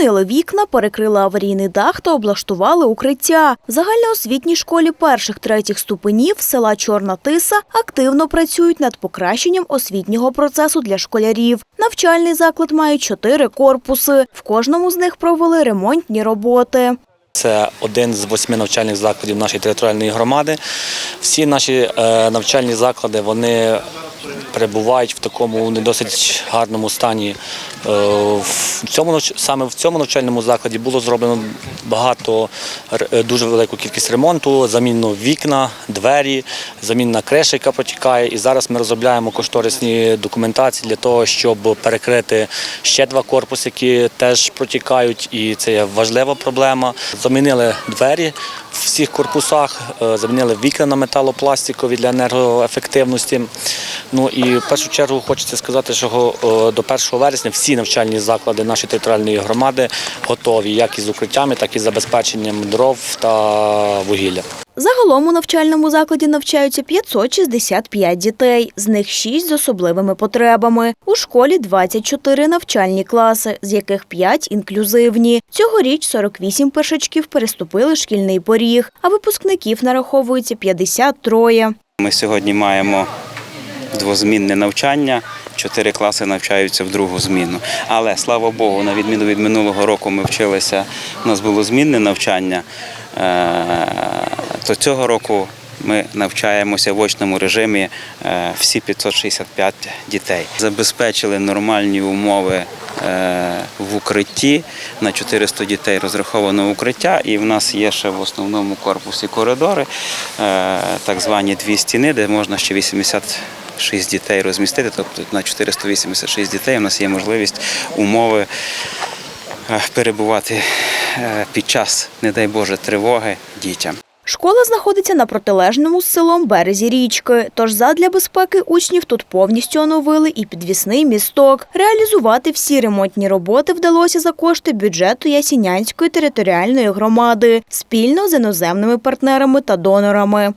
Замінили вікна, перекрили аварійний дах та облаштували укриття. В загальноосвітній школі перших-третіх ступенів села Чорна Тиса активно працюють над покращенням освітнього процесу для школярів. Навчальний заклад має чотири корпуси. В кожному з них провели ремонтні роботи. Це один з восьми навчальних закладів нашої територіальної громади. Всі наші е, навчальні заклади вони перебувають в такому не досить гарному стані. Е, в цьому саме в цьому навчальному закладі було зроблено багато е, дуже велику кількість ремонту, заміну вікна, двері, замінна криша, яка протікає. І зараз ми розробляємо кошторисні документації для того, щоб перекрити ще два корпуси, які теж протікають, і це є важлива проблема. Замінили двері в всіх корпусах, е, замінили вікна на металопластикові для енергоефективності. Ну і в першу чергу хочеться сказати, що е, до 1 вересня всі навчальні заклади нашої територіальної громади готові, як із укриттями, так і з забезпеченням дров та вугілля. Загалом у навчальному закладі навчаються 565 дітей, з них 6 з особливими потребами. У школі 24 навчальні класи, з яких 5 інклюзивні. Цьогоріч 48 першачків переступили шкільний поріг, а випускників нараховується 53. Ми сьогодні маємо двозмінне навчання. Чотири класи навчаються в другу зміну. Але слава Богу, на відміну від минулого року ми вчилися. У нас було змінне навчання. е, То цього року ми навчаємося в очному режимі е, всі 565 дітей. Забезпечили нормальні умови в укритті. На 400 дітей розраховано укриття, і в нас є ще в основному корпусі коридори, е, так звані дві стіни, де можна ще 86 дітей розмістити. Тобто на 486 дітей у нас є можливість умови е, перебувати е, під час, не дай Боже, тривоги дітям. Школа знаходиться на протилежному з селом березі річки. Тож задля безпеки учнів тут повністю оновили і підвісний місток. Реалізувати всі ремонтні роботи вдалося за кошти бюджету Ясінянської територіальної громади спільно з іноземними партнерами та донорами.